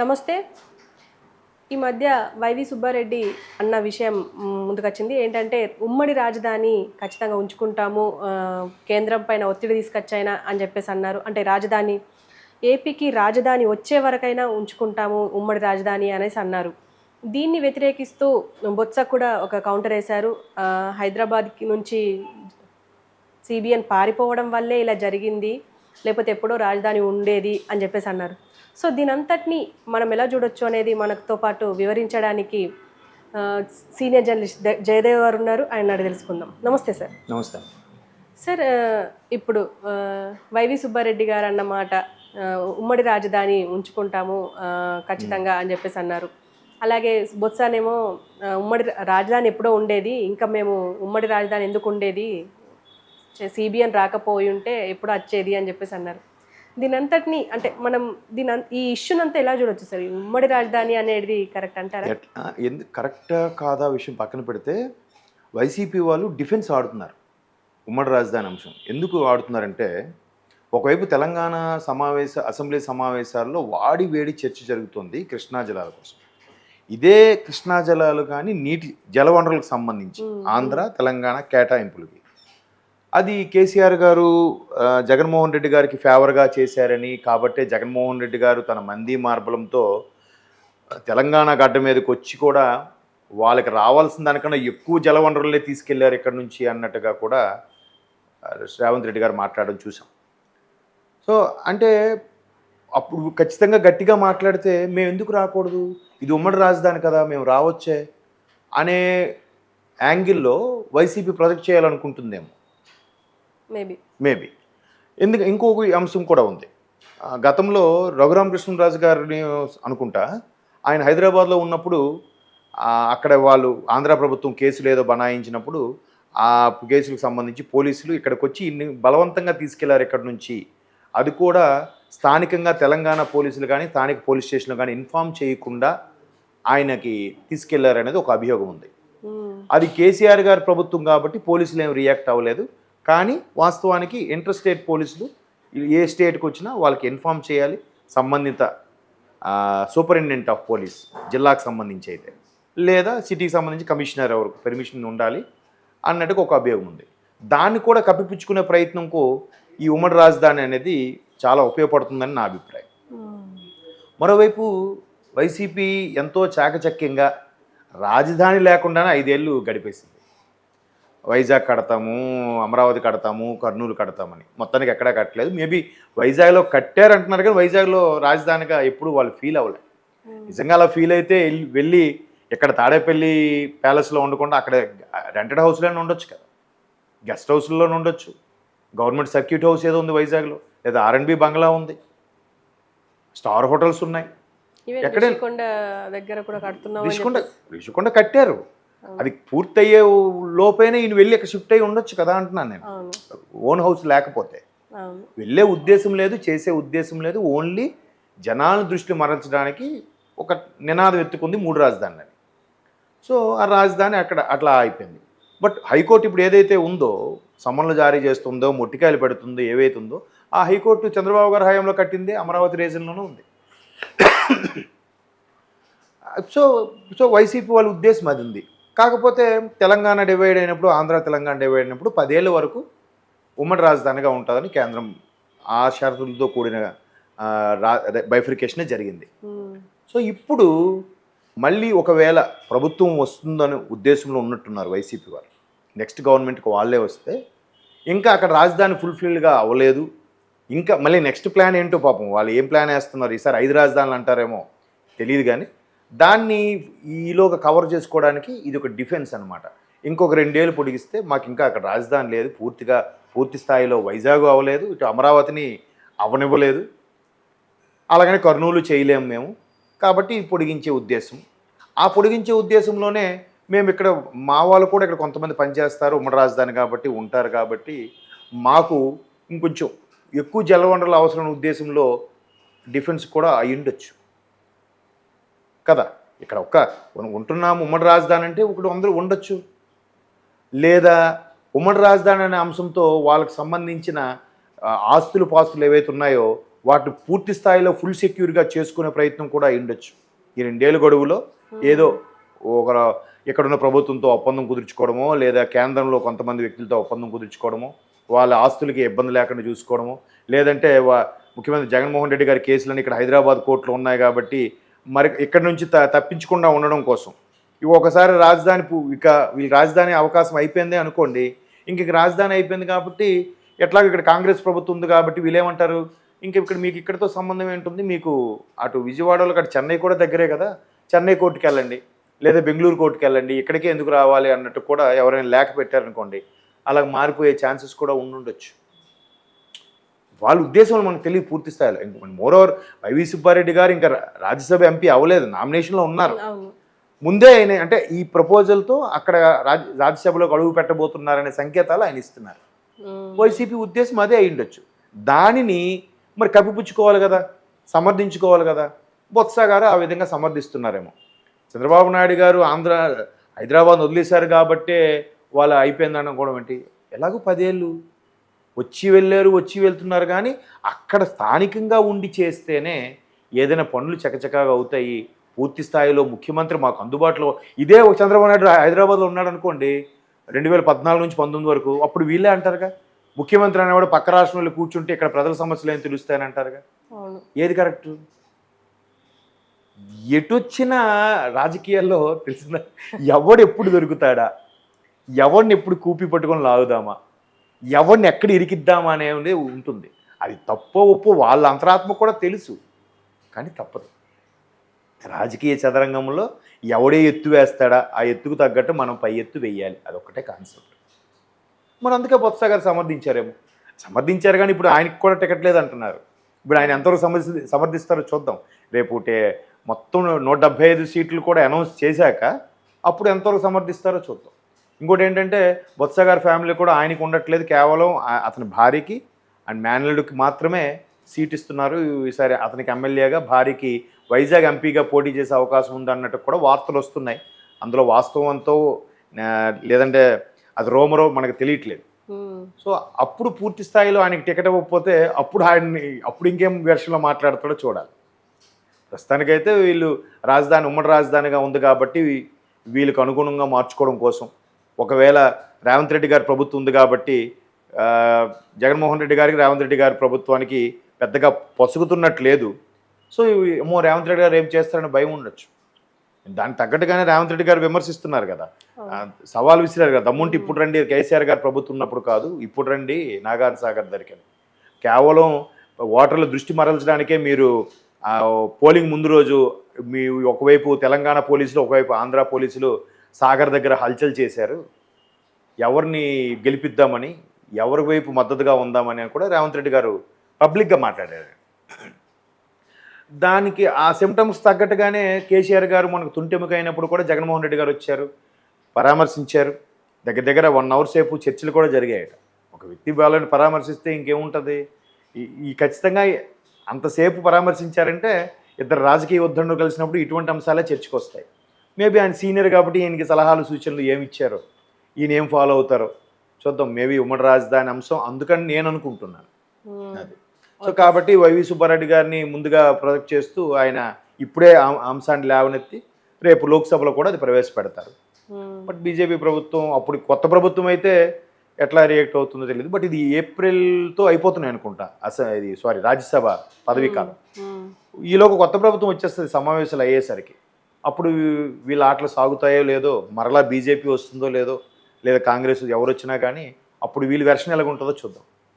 నమస్తే. ఈ మధ్య వైవి సుబ్బారెడ్డి అన్న విషయం ముందుకొచ్చింది. ఏంటంటే ఉమ్మడి రాజధాని ఖచ్చితంగా ఉంచుకుంటాము కేంద్రం పైన ఒత్తిడి తీసుకొచ్చైనా అని చెప్పేసి అన్నారు. అంటే రాజధాని ఏపీకి రాజధాని వచ్చే వరకైనా ఉంచుకుంటాము ఉమ్మడి రాజధాని అనేసి అన్నారు. దీన్ని వ్యతిరేకిస్తూ బొత్స కూడా ఒక కౌంటర్ వేశారు. హైదరాబాద్ నుంచి సిబిఎన్ పారిపోవడం వల్లే ఇలా జరిగింది లేకపోతే ఎప్పుడో రాజధాని ఉండేది అని చెప్పేసి అన్నారు. సో దీని అంతటిని మనం ఎలా చూడొచ్చు అనేది మనతో పాటు వివరించడానికి సీనియర్ జర్నలిస్ట్ జయదేవ్ గారు ఉన్నారు. ఆయన అడిగి తెలుసుకుందాం. నమస్తే సార్. నమస్తే. సార్ ఇప్పుడు వైవి సుబ్బారెడ్డి గారు అన్నమాట ఉమ్మడి రాజధాని ఉంచుకుంటాము ఖచ్చితంగా అని చెప్పేసి అన్నారు. అలాగే బొత్సానేమో ఉమ్మడి రాజధాని ఎప్పుడో ఉండేది ఇంకా మేము ఉమ్మడి రాజధాని ఎందుకు ఉండేది సిబిఎన్ రాకపోయి ఉంటే ఎప్పుడు వచ్చేది అని చెప్పేసి అన్నారు. దీని అంతటిని అంటే మనం దీని ఈ ఇష్యూనంతా ఎలా చూడొచ్చు సార్? ఉమ్మడి రాజధాని అనేది కరెక్ట్ అంటారా? ఎట్లా ఎందు కరెక్టా కాదా విషయం పక్కన పెడితే వైసీపీ వాళ్ళు డిఫెన్స్ ఆడుతున్నారు. ఉమ్మడి రాజధాని అంశం. ఎందుకు ఆడుతున్నారంటే ఒకవైపు తెలంగాణ సమావేశ అసెంబ్లీ సమావేశాల్లో వాడి వేడి చర్చ జరుగుతుంది కృష్ణా జలాల కోసం. ఇదే కృష్ణా జలాలు కానీ నీటి జలవనరులకు సంబంధించి. ఆంధ్ర తెలంగాణ కేటాయింపులకి. అది కేసీఆర్ గారు జగన్మోహన్ రెడ్డి గారికి ఫేవర్గా చేశారని కాబట్టే జగన్మోహన్ రెడ్డి గారు తన మంది మార్బలంతో తెలంగాణ గడ్డ మీదకి వచ్చి కూడా వాళ్ళకి రావాల్సిన దానికన్నా ఎక్కువ జలవనరులనే తీసుకెళ్ళారు ఇక్కడ నుంచి అన్నట్టుగా కూడా శ్రావంత్ రేవంత్ రెడ్డి గారు మాట్లాడడం చూసాం. సో అంటే అప్పుడు ఖచ్చితంగా గట్టిగా మాట్లాడితే మేము ఎందుకు రాకూడదు? ఇది ఉమ్మడి రాజధాని కదా మేము రావచ్చే అనే యాంగిల్లో వైసీపీ ప్రొజెక్ట్ చేయాలనుకుంటుందేమో. మేబీ మేబీ ఎందుకు ఇంకొక అంశం కూడా ఉంది. గతంలో రఘురామకృష్ణరాజు గారిని అనుకుంటా ఆయన హైదరాబాద్లో ఉన్నప్పుడు అక్కడ వాళ్ళు ఆంధ్ర ప్రభుత్వం కేసులు ఏదో బనాయించినప్పుడు ఆ కేసులకు సంబంధించి పోలీసులు ఇక్కడికి వచ్చి ఇన్ని బలవంతంగా తీసుకెళ్ళారు ఇక్కడి నుంచి. అది కూడా స్థానికంగా తెలంగాణ పోలీసులు కానీ స్థానిక పోలీస్ స్టేషన్లు కానీ ఇన్ఫామ్ చేయకుండా ఆయనకి తీసుకెళ్ళారు అనేది ఒక అభియోగం ఉంది. అది కేసీఆర్ గారి ప్రభుత్వం కాబట్టి పోలీసులు ఏం రియాక్ట్ అవ్వలేదు. కానీ వాస్తవానికి ఇంటర్ స్టేట్ పోలీసులు ఏ స్టేట్కి వచ్చినా వాళ్ళకి ఇన్ఫామ్ చేయాలి. సంబంధిత సూపరింటెండెంట్ ఆఫ్ పోలీస్ జిల్లాకు సంబంధించి అయితే. లేదా సిటీకి సంబంధించి కమిషనర్ ఎవరికి పెర్మిషన్ ఉండాలి అన్నట్టుగా ఒక అభియోగం ఉంది. దాన్ని కూడా కప్పిపుచ్చుకునే ప్రయత్నంకు ఈ ఉమ్మడి రాజధాని అనేది చాలా ఉపయోగపడుతుందని నా అభిప్రాయం. మరోవైపు వైసీపీ ఎంతో చాకచక్యంగా రాజధాని లేకుండానే ఐదేళ్ళు గడిపేసింది. వైజాగ్ కడతాము అమరావతి కడతాము కర్నూలు కడతామని. మొత్తానికి ఎక్కడా కట్టలేదు. మేబీ వైజాగ్లో కట్టారంటున్నారు కానీ వైజాగ్లో రాజధానిగా ఎప్పుడు వాళ్ళు ఫీల్ అవ్వలేదు నిజంగా అలా ఫీల్ అయితే వెళ్ళి ఇక్కడ తాడేపల్లి ప్యాలెస్లో ఉండకుండా అక్కడ రెంటెడ్ హౌస్లోనే ఉండొచ్చు కదా. గెస్ట్ హౌస్లోనే ఉండొచ్చు. గవర్నమెంట్ సర్క్యూట్ హౌస్ ఏదో ఉంది వైజాగ్లో. లేదా ఆర్ఎండ్బి బంగ్లా ఉంది. స్టార్ హోటల్స్ ఉన్నాయి. ఎక్కడే- రిషికొండ కట్టారు. అది పూర్తయ్యే లోపైనే ఈయన వెళ్ళి అక్కడ షిఫ్ట్ అయ్యి ఉండొచ్చు కదా అంటున్నాను నేను. ఓన్ హౌస్ లేకపోతే. వెళ్ళే ఉద్దేశం లేదు చేసే ఉద్దేశం లేదు ఓన్లీ జనాలను దృష్టి మరల్చడానికి ఒక నినాదం ఎత్తుకుంది మూడు రాజధానులని. సో ఆ రాజధాని అక్కడ అట్లా అయిపోయింది. బట్ హైకోర్టు ఇప్పుడు ఏదైతే ఉందో సమన్లు జారీ చేస్తుందో మొట్టికాయలు పెడుతుందో ఏవైతే ఉందో ఆ హైకోర్టు చంద్రబాబు గారి హయాంలో కట్టింది అమరావతి రీజన్లోనే ఉంది. సో సో వైసీపీ వాళ్ళ ఉద్దేశం అది ఉంది. కాకపోతే తెలంగాణ డివైడ్ అయినప్పుడు ఆంధ్ర తెలంగాణ డివైడ్ అయినప్పుడు పదేళ్ళ వరకు ఉమ్మడి రాజధానిగా ఉంటుందని కేంద్రం ఆ షరతులతో కూడిన రా జరిగింది. సో ఇప్పుడు మళ్ళీ ఒకవేళ ప్రభుత్వం వస్తుందని ఉద్దేశంలో ఉన్నట్టున్నారు వైసీపీ వారు నెక్స్ట్ గవర్నమెంట్కి వాళ్ళే వస్తే ఇంకా అక్కడ రాజధాని ఫుల్ఫిల్గా అవ్వలేదు. ఇంకా మళ్ళీ నెక్స్ట్ ప్లాన్ ఏంటో పాపం వాళ్ళు ఏం ప్లాన్ వేస్తున్నారు? ఈసారి ఐదు రాజధానులు అంటారేమో తెలియదు కానీ దాన్ని ఈలోగా కవర్ చేసుకోవడానికి ఇది ఒక డిఫెన్స్ అనమాట ఇంకొక రెండేళ్ళు పొడిగిస్తే మాకు ఇంకా అక్కడ రాజధాని లేదు. పూర్తిగా పూర్తి స్థాయిలో వైజాగ్ అవ్వలేదు. ఇటు అమరావతిని అవనివ్వలేదు. అలాగని కర్నూలు చేయలేము మేము. కాబట్టి పొడిగించే ఉద్దేశం. ఆ పొడిగించే ఉద్దేశంలోనే మేము ఇక్కడ మా వాళ్ళు కూడా ఇక్కడ కొంతమంది పనిచేస్తారు. ఉమ్మడి రాజధాని కాబట్టి ఉంటారు కాబట్టి మాకు ఇంకొంచెం ఎక్కువ జలవనరుల అవసరం ఉద్దేశంలో డిఫెన్స్ కూడా అయ్యుండొచ్చు. కదా. ఇక్కడ ఒక్క ఉంటున్నాము ఉమ్మడి రాజధాని అంటే ఒకటి అందరూ ఉండొచ్చు. లేదా ఉమ్మడి రాజధాని అనే అంశంతో వాళ్ళకి సంబంధించిన ఆస్తులు పాస్తులు ఏవైతే ఉన్నాయో వాటిని పూర్తి స్థాయిలో ఫుల్ సెక్యూర్గా చేసుకునే ప్రయత్నం కూడా ఉండొచ్చు. ఈ రెండేళ్ళ గడువులో ఏదో ఒక ఇక్కడున్న ప్రభుత్వంతో ఒప్పందం కుదుర్చుకోవడమో లేదా కేంద్రంలో కొంతమంది వ్యక్తులతో ఒప్పందం కుదుర్చుకోవడమో వాళ్ళ ఆస్తులకి ఇబ్బంది లేకుండా చూసుకోవడమో లేదంటే ముఖ్యమంత్రి జగన్మోహన్ రెడ్డి గారి కేసులన్నీ ఇక్కడ హైదరాబాద్ కోర్టులో ఉన్నాయి కాబట్టి మరి ఇక్కడ నుంచి త తప్పించకుండా ఉండడం కోసం. ఇవి ఒకసారి రాజధాని ఇక వీళ్ళ రాజధాని అవకాశం అయిపోయింది అనుకోండి ఇంక ఇక రాజధాని అయిపోయింది కాబట్టి ఎట్లాగో ఇక్కడ కాంగ్రెస్ ప్రభుత్వం ఉంది కాబట్టి వీళ్ళేమంటారు? ఇంక ఇక్కడ మీకు ఇక్కడతో సంబంధం ఏంటుంది? మీకు అటు విజయవాడలో అటు చెన్నై కూడా దగ్గరే కదా? చెన్నై కోర్టుకి వెళ్ళండి. లేదా బెంగళూరు కోర్టుకి వెళ్ళండి. ఇక్కడికే ఎందుకు రావాలి అన్నట్టు కూడా ఎవరైనా లేక పెట్టారనుకోండి అలా మారిపోయే ఛాన్సెస్ కూడా ఉండుండొచ్చు. వాళ్ళ ఉద్దేశంలో మనకు తెలియదు పూర్తి స్థాయిలో. మోర్ ఓవర్ వైవి సుబ్బారెడ్డి గారు ఇంకా రాజ్యసభ ఎంపీ అవ్వలేదు నామినేషన్లో ఉన్నారు. ముందే ఆయన అంటే ఈ ప్రపోజల్తో అక్కడ రాజ్ రాజ్యసభలో అడుగు పెట్టబోతున్నారనే సంకేతాలు ఆయన ఇస్తున్నారు. వైసీపీ ఉద్దేశం అదే అయి ఉండొచ్చు. దానిని మరి కప్పిపుచ్చుకోవాలి కదా సమర్థించుకోవాలి కదా బొత్స గారు ఆ విధంగా సమర్థిస్తున్నారేమో. చంద్రబాబు నాయుడు గారు ఆంధ్ర హైదరాబాద్ వదిలేశారు కాబట్టే వాళ్ళు అయిపోయింది అనుకోవడం ఏంటి? ఎలాగో పదేళ్ళు వచ్చి వెళ్ళారు వచ్చి వెళ్తున్నారు కానీ అక్కడ స్థానికంగా ఉండి చేస్తేనే ఏదైనా పనులు చకచకాగా అవుతాయి. పూర్తి స్థాయిలో ముఖ్యమంత్రి మాకు అందుబాటులో ఇదే ఒక చంద్రబాబు నాయుడు హైదరాబాద్లో ఉన్నాడు అనుకోండి రెండు వేల పద్నాలుగు నుంచి పంతొమ్మిది వరకు అప్పుడు వీళ్ళే అంటారుగా? ముఖ్యమంత్రి అనేవాడు పక్క రాష్ట్రంలో కూర్చుంటే ఇక్కడ ప్రజల సమస్యలు ఏం తెలుస్తాయని అంటారుగా? ఏది కరెక్ట్? ఎటొచ్చినా రాజకీయాల్లో తెలిసిన ఎవడు ఎప్పుడు దొరుకుతాడా? ఎవడిని ఎప్పుడు కూపి పట్టుకొని లాగుదామా? ఎవరిని ఎక్కడ ఇరికిద్దామా అనేది ఉంటుంది. అది తప్పో ఒప్పు వాళ్ళ అంతరాత్మ కూడా తెలుసు కానీ తప్పదు. రాజకీయ చదరంగంలో ఎవడే ఎత్తు వేస్తాడా ఆ ఎత్తుకు తగ్గట్టు మనం పై ఎత్తు వేయాలి. అదొక్కటే కాన్సెప్ట్ మరి అందుకే బొత్స గారు సమర్థించారేమో. సమర్థించారు కానీ ఇప్పుడు ఆయనకి కూడా టికెట్ లేదంటున్నారు. ఇప్పుడు ఆయన ఎంతవరకు సమర్థి సమర్థిస్తారో చూద్దాం. రేపుటే మొత్తం నూట డెబ్బై ఐదు సీట్లు కూడా అనౌన్స్ చేశాక అప్పుడు ఎంతవరకు సమర్థిస్తారో చూద్దాం. ఇంకోటి ఏంటంటే బొత్స గారి ఫ్యామిలీ కూడా ఆయనకు ఉండట్లేదు కేవలం అతని భార్యకి అండ్ మేనల్లుడికి మాత్రమే సీట్ ఇస్తున్నారు ఈసారి అతనికి ఎమ్మెల్యేగా భార్యకి వైజాగ్ ఎంపీగా పోటీ చేసే అవకాశం ఉంది అన్నట్టు కూడా వార్తలు వస్తున్నాయి. అందులో వాస్తవంతో లేదంటే అది రోమరో మనకు తెలియట్లేదు. సో అప్పుడు పూర్తి స్థాయిలో ఆయనకి టికెట్ ఇవ్వకపోతే అప్పుడు ఆయన్ని అప్పుడు ఇంకేం వెర్షన్లో మాట్లాడతాడో చూడాలి. ప్రస్తుతానికైతే వీళ్ళు రాజధాని ఉమ్మడి రాజధానిగా ఉంది కాబట్టి వీళ్ళకి అనుగుణంగా మార్చుకోవడం కోసం ఒకవేళ రేవంత్ రెడ్డి గారి ప్రభుత్వం ఉంది కాబట్టి జగన్మోహన్ రెడ్డి గారికి రేవంత్ రెడ్డి గారి ప్రభుత్వానికి పెద్దగా పొసుగుతున్నట్టు లేదు. సో ఏమో రేవంత్ రెడ్డి గారు ఏం చేస్తారని భయం ఉండొచ్చు. దానికి తగ్గట్టుగానే రేవంత్ రెడ్డి గారు విమర్శిస్తున్నారు కదా. సవాల్ విసిరారు కదా. దమ్ముంటే ఇప్పుడు రండి కేసీఆర్ గారు ప్రభుత్వం ఉన్నప్పుడు కాదు ఇప్పుడు రండి నాగార్జున సాగర్ దగ్గరికి. కేవలం ఓటర్ల దృష్టి మరల్చడానికే మీరు పోలింగ్ ముందు రోజు మీ ఒకవైపు తెలంగాణ పోలీసులు ఒకవైపు ఆంధ్ర పోలీసులు సాగర్ దగ్గర హల్చల్ చేశారు. ఎవరిని గెలిపిద్దామని ఎవరి వైపు మద్దతుగా ఉందామని కూడా రేవంత్ రెడ్డి గారు పబ్లిక్గా మాట్లాడారు. దానికి ఆ సిమ్టమ్స్ తగ్గట్టుగానే కేసీఆర్ గారు మనకు తుంటెముకైనప్పుడు కూడా జగన్మోహన్ రెడ్డి గారు వచ్చారు పరామర్శించారు. దగ్గర దగ్గర వన్ అవర్ సేపు చర్చలు కూడా జరిగాయట. ఒక వ్యక్తి వాళ్ళని పరామర్శిస్తే ఇంకేముంటుంది? ఈ- ఈ ఖచ్చితంగా అంతసేపు పరామర్శించారంటే ఇద్దరు రాజకీయ ఉద్ధరణలు కలిసినప్పుడు ఇటువంటి అంశాలే చర్చకు వస్తాయి మేబీ ఆయన సీనియర్ కాబట్టి ఈయనకి సలహాలు సూచనలు ఏమి ఇచ్చారో? ఈయన ఏం ఫాలో అవుతారో చూద్దాం. మేబీ ఉమ్మడి రాజధాని అంశం అందుకని నేను అనుకుంటున్నాను. ఉమ్. అది. సో కాబట్టి వైవి సుబ్బారెడ్డి గారిని ముందుగా ప్రొజెక్ట్ చేస్తూ ఆయన ఇప్పుడే అంశాన్ని లేవనెత్తి రేపు లోక్సభలో కూడా అది ప్రవేశపెడతారు. ఉమ్. బట్ బీజేపీ ప్రభుత్వం అప్పుడు కొత్త ప్రభుత్వం అయితే ఎట్లా రియాక్ట్ అవుతుందో తెలియదు బట్ ఇది ఏప్రిల్తో అయిపోతున్నాయి అనుకుంటా. అస ఇది సారీ రాజ్యసభ పదవీ కాలం. ఉమ్. ఈలోగా కొత్త ప్రభుత్వం వచ్చేస్తుంది సమావేశాలు అయ్యేసరికి. అప్పుడు వీళ్ళ ఆటలు సాగుతాయో లేదో మరలా బీజేపీ వస్తుందో లేదో లేదా కాంగ్రెస్ ఎవరు వచ్చినా కానీ అప్పుడు వీళ్ళ వెర్షన్ ఎలాగుంటుందో చూద్దాం.